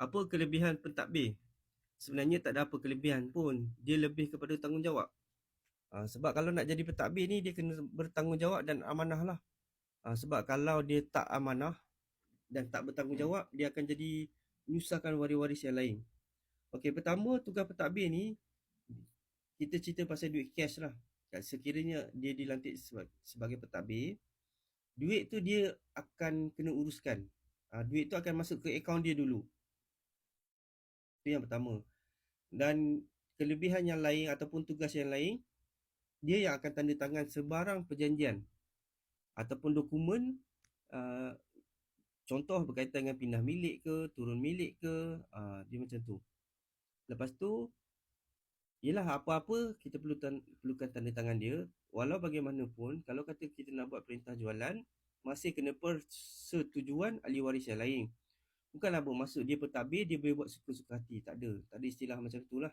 apa kelebihan pentadbir? Sebenarnya tak ada apa kelebihan pun. Dia lebih kepada tanggungjawab. Uh, sebab kalau nak jadi pentadbir ni dia kena bertanggungjawab dan amanah lah. Uh, sebab kalau dia tak amanah dan tak bertanggungjawab, dia akan jadi menyusahkan waris-waris yang lain. Okey, pertama tugas pentadbir ni kita cerita pasal duit cash lah. Sekiranya dia dilantik sebagai pentadbir, duit tu dia akan kena uruskan. Uh, duit tu akan masuk ke akaun dia dulu. Itu yang pertama. Dan kelebihan yang lain ataupun tugas yang lain, dia yang akan tanda tangan sebarang perjanjian ataupun dokumen uh, contoh berkaitan dengan pindah milik ke, turun milik ke, uh, dia macam tu. Lepas tu, ialah apa-apa kita perlu tan- perlukan tanda tangan dia. Walau bagaimanapun, kalau kata kita nak buat perintah jualan, masih kena persetujuan ahli waris yang lain. Bukanlah bermaksud dia pentadbir, dia boleh buat suka-suka hati. Tak ada. Tak ada istilah macam tu lah.